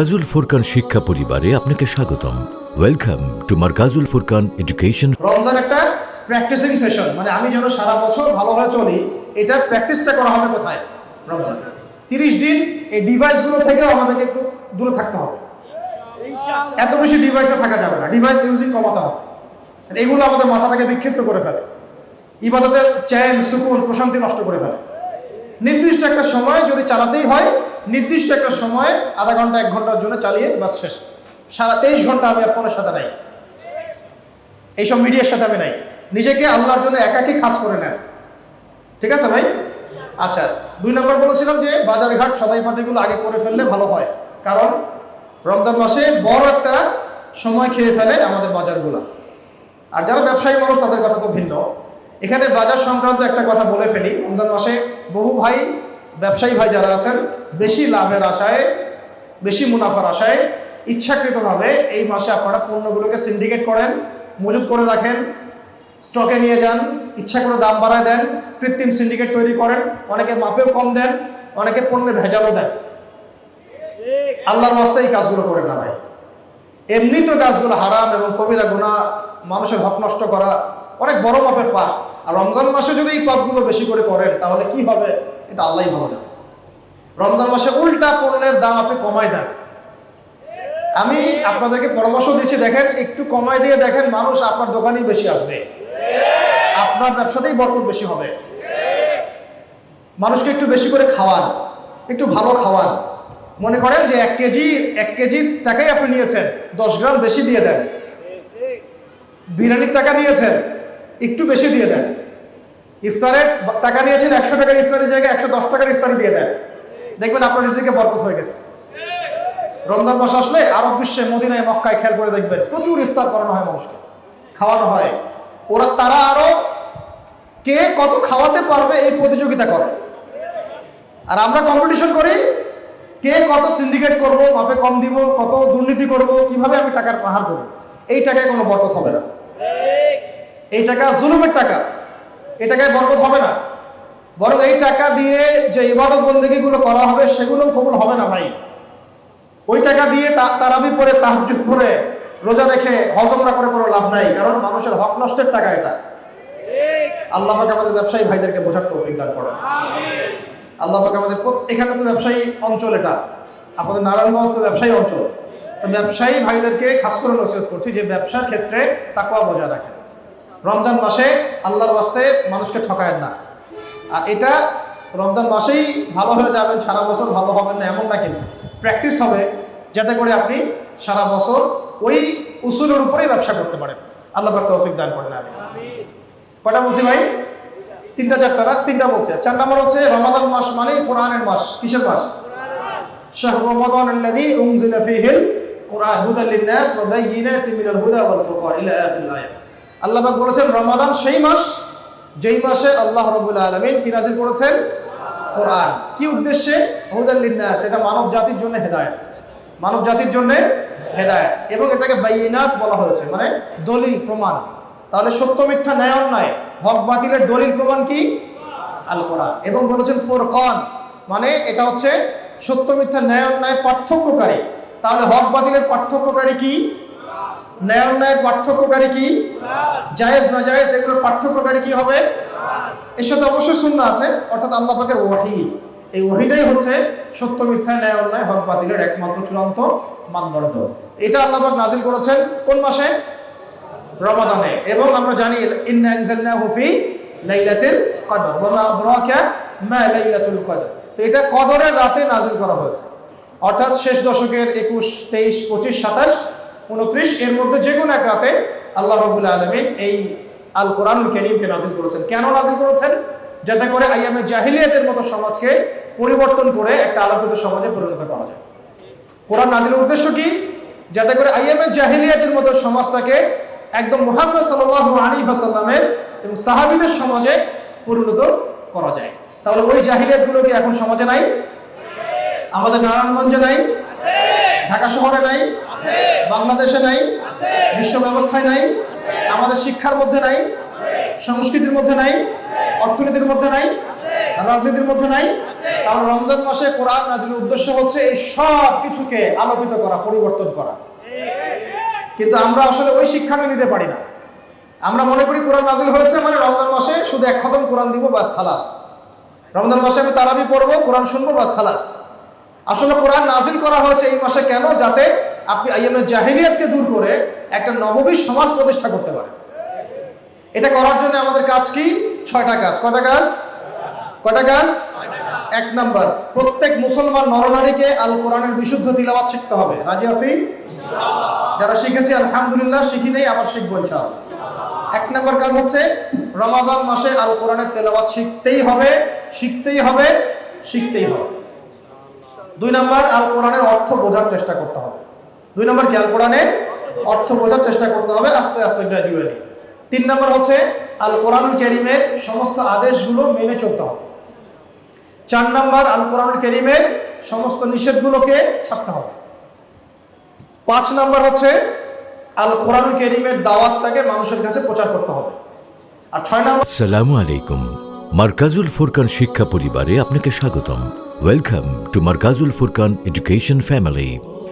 মার্কাজুল ফুরকান শিক্ষা পরিবারে আপনাকে স্বাগতম। Welcome to Markazul Furqan education Ramzan একটা প্র্যাকটিসিং সেশন মানে আমি যেন সারা বছর ভালোভাবে চলি এটা প্র্যাকটিসটা করা হবে কোথায়? রমজান। তিরিশ দিন এই ডিভাইসগুলো থেকেও আমাদেরকে একটু দূরে থাকতে হবে। এত বেশি ডিভাইসে থাকা যাবে না। ডিভাইস ইউজিং কমাতে হবে। এগুলো আমাদের মাথাটাকে বিক্ষিপ্ত করে ফেলে। ইবাদতের চ্যান, সুকুন, প্রশান্তি নষ্ট করে ফেলে। নির্দিষ্ট একটা সময় যদি চালাতেই হয় নির্দিষ্ট একটা সময় আধা ঘণ্টা, এক ঘণ্টার জন্য চালিয়ে বাস শেষ। সারা তেইশ ঘণ্টা আমি আর ফোনের সাথে নাই। এইসব মিডিয়ার সাথে আমি নাই। নিজেকে আল্লাহর জন্য একাকি খাস করে নেন। ঠিক আছে ভাই? আচ্ছা দুই নম্বর বলেছিলাম যে বাজার ঘাট সদাই পাতিগুলো আগে করে ফেললে ভালো হয়। কারণ, রমজান মাসে বড় একটা সময় খেয়ে ফেলে আমাদের বাজারগুলো। আর যারা ব্যবসায়ী মানুষ, তাদের কথা তো ভিন্ন। এখানে বাজার সংক্রান্ত একটা কথা বলে ফেলি। রমজান মাসে বহু ভাই ব্যবসায়ী ভাই যারা আছেন, বেশি লাভের আশায়, বেশি মুনাফার আশায় ইচ্ছাকৃতভাবে এই মাসে আপনারা পণ্যগুলোকে সিন্ডিকেট করেন, মজুত করে রাখেন স্টকে নিয়ে যান, ইচ্ছা করে দাম বাড়ায় দেন, কৃত্রিম সিন্ডিকেট তৈরি করেন, অনেকে মাপেও কম দেন, অনেকে পণ্যে ভেজালও দেন। আল্লাহর রাস্তায় এই কাজগুলো করে না ভাই। এমনি তো কাজগুলো হারাম এবং কবিরা গুণা মানুষের হক নষ্ট করা অনেক বড় মাপের পাপ। আর রমজান মাসে যদি এই পাপগুলো বেশি করে করেন, তাহলে কি হবে? এটা আল্লাহই ভালো জানে। রমজান মাসে উল্টা পণ্যের দাম আপনি কমাই দেন। আমি আপনাদেরকে পরামর্শ দিচ্ছি, দেখেন, একটু কমাই দিয়ে দেখেন, মানুষ আপনার দোকানেই বেশি আসবে। আপনার ব্যবসাতেই বরকত বেশি হবে। মানুষকে একটু বেশি করে খাওয়ান, একটু ভালো খাওয়ান। মনে করেন যে এক কেজি এক কেজি টাকাই আপনি নিয়েছেন, দশ গ্রাম বেশি দিয়ে দেন। বিরিয়ানির টাকা নিয়েছেন, একটু বেশি দিয়ে দেন। ইফতারের টাকা নিয়েছেন একশো টাকার ইফতারের জায়গায় একশো দশ টাকার ইফতারি দিয়ে দেন দেখবেন আপনার রিজিকে বরকত হয়ে গেছে। রমজান মাস আসলে আরব বিশ্বে মদিনায়, মক্কায় খেয়াল করে দেখবেন প্রচুর ইফতার করানো হয় মানুষকে, খাওয়ানো হয়। ওরা, তারা আরও কে কত খাওয়াতে পারবে এই প্রতিযোগিতা করে। আর আমরা কম্পিটিশন করি, কে কত সিন্ডিকেট করব মাপে কম দিব, কত দুর্নীতি করব, কীভাবে আমি টাকার পাহাড় করব। এই টাকায় কোনো বরকত হবে না। এই টাকা জুলুমের টাকা। এই টাকায় বরকত হবে না। বরং এই টাকা দিয়ে যে ইবাদত বন্দীগুলো করা হবে সেগুলো কবুল হবে না ভাই। ওই টাকা দিয়ে তারাবি পরে তাহাজুদ করে রোজা রেখে হজমরা করে কোনো লাভ নাই। কারণ মানুষের হক নষ্টের টাকা এটা। আল্লাহ পাক আমাদের ব্যবসায়ী ভাইদেরকে বোঝার তৌফিক দান করেন। আল্লাহ পাক আমাদের এখানে তো ব্যবসায়ী অঞ্চল এটা। আমাদের নারায়ণগঞ্জ তো ব্যবসায়ী অঞ্চল। ব্যবসায়ী ভাইদেরকে খাস করে নসিহত করছি যে ব্যবসার ক্ষেত্রে তাকওয়া বজায় রাখেন। রমজান মাসে আল্লাহর বাস্তে মানুষকে ঠকায় না। আর এটা রমজান মাসেই ভালো হয়ে যাবেন সারা বছর ভালো হবেন না এমন না কিন্তু। প্র্যাকটিস হবে যাতে করে আপনি সারা বছর ওই উসুলের উপরেই ব্যবসা করতে পারেন। আল্লাহ পাক তৌফিক দান করেন আমি কটা বলছি ভাই? তিনটা চারটা না? তিনটা বলছে। চার নম্বর হচ্ছে রমাদান মাস মানে কোরআনের মাস। কিসের মাস? শাহর রমাদান আল্লাযী উনজিলা ফীহিল কুরআন হুদাল লিন-নাস ওয়া বায়িনাতিন মিনাল হুদা ওয়াল ফুরকান ইলা আখিরিল আয়াত। আল্লাহ পাক বলেছেন, রমাদান সেই মাস যেই মাসে আল্লাহ রাব্বুল আলামিন কি নাযিল করেছেন? কোরআন। কি উদ্দেশ্যে? হুদাল লিন-নাস, এটা মানব জাতির জন্য হেদায়েত। মানব জাতির জন্য হেদায়েত। এবং এটাকে বাইনাত বলা হয়েছে মানে দলিল, প্রমাণ। তাহলে সত্য, মিথ্যা, ন্যায়, অন্যায়, হক, বাতিলের দলিল, প্রমাণ কি? আল কোরআন। এবং বলেছেন, ফোরকন মানে এটা হচ্ছে সত্য, মিথ্যা, ন্যায়, অন্যায় পার্থক্যকারী। তাহলে হক, বাতিলের পার্থক্যকারী কি? ন্যায় অন্যায়ের পার্থক্যকারী কি? জায়েজ না জায়েজ পার্থক্যকারী কি হবে? এর সাথে অবশ্যই শূন্য আছে, অর্থাৎ আল্লাহ ওয়াহি। এই হচ্ছে সত্য, মিথ্যা, ন্যায়, অন্যায়, হক বাতিলের একমাত্র চূড়ান্ত মানদণ্ড। এটা আল্লাহ পাক নাজিল করেছেন কোন মাসে? রমাদানে। এবং আমরা জানি, ইন্না আনজালনাহু ফি লাইলাতুল কদর ওয়া মা আদরাকা মা লাইলাতুল কদর তো এটা কদরের রাতে নাজিল করা হয়েছে। অর্থাৎ শেষ দশকের 21 23 25 27 29 এর মধ্যে যে কোনো এক রাতে আল্লাহ রাব্বুল আলামিন এই আল কোরআন কারীমকে নাজিল করেছেন। কেন নাজিল করেছেন? যাতে করে আইয়ামে জাহিলিয়াতের মতো সমাজকে পরিবর্তন করে একটা আলোকিত সমাজে পরিণত করা যায়। কোরআন নাজিলের উদ্দেশ্য কি? যাতে করে আইএমএ জাহিলিয়াতের মতো সমাজটাকে একদম মুহাম্মদ সাল্লাল্লাহু আলাইহি ওয়াসাল্লামের এবং সাহাবীদের সমাজে পরিণত করা যায়। তাহলে ওই জাহিলিয়াতগুলো কি এখন সমাজে নাই? আমাদের নারায়ণগঞ্জে নাই? ঢাকা শহরে নাই? বাংলাদেশে নাই বিশ্ব ব্যবস্থায় নাই আমাদের শিক্ষার মধ্যে নাই সংস্কৃতির মধ্যে নাই অর্থনীতির মধ্যে নাই রাজনীতির মধ্যে নাই। কারণ রমজান মাসে কোরআন নাজিলের উদ্দেশ্য হচ্ছে এই সব কিছুকে আলোকিত করা পরিবর্তন করা। কিন্তু আমরা আসলে ওই শিক্ষা নিতে পারি না। আমরা মনে করি কোরআন নাজিল হয়েছে মানে রমজান মাসে শুধু এক খতম কোরআন দিব বাস খালাস। রমজান মাসে আমি তারাবি পড়ব কোরআন শুনব বাস খালাস। আসলে কোরআন নাজিল করা হয়েছে এই মাসে কেন? যাতে আপনি আইএমএ জাহিলিয়াতকে দূর করে একটা নববী সমাজ প্রতিষ্ঠা করতে পারেন। এটা করার জন্য আমাদের কাজ কি? ছয়টা কাজ। কয়টা কাজ? কয়টা কাজ? এক নাম্বার, প্রত্যেক মুসলমান নরনারীকে আল কোরআনের বিশুদ্ধ তিলাওয়াত শিখতে হবে। রাজি আছি? যারা শিখেছি, আলহামদুলিল্লাহ, শিখি নেই, আবার শিখব ইনশাআল্লাহ। এক নম্বর কাজ হচ্ছে রমাজান মাসে আল কোরআনের তেলাওয়াত শিখতেই হবে শিখতেই হবে শিখতেই হবে। দুই নম্বর, আল কোরআনের অর্থ বোঝার চেষ্টা করতে হবে। দুই নম্বর কি আল কোরআনের অর্থ বোঝার চেষ্টা করতে হবে, আস্তে আস্তে গ্রাজুয়ালি তিন নম্বর হচ্ছে আল কোরআনুল কেরিমের সমস্ত আদেশগুলো মেনে চলতে হবে। চার নম্বর আল কোরআনুল কেরিমের সমস্ত নিষেধগুলোকে ছাড়তে হবে। পাঁচ নম্বর হচ্ছে আল কোরআনুল কেরিমের দাওয়াতটাকে মানুষের কাছে প্রচার করতে হবে। আর ছয় নম্বর সালামু আলাইকুম। ফুরকান শিক্ষা পরিবারে আপনাকে স্বাগতম। Welcome to Markazul Furqan education family.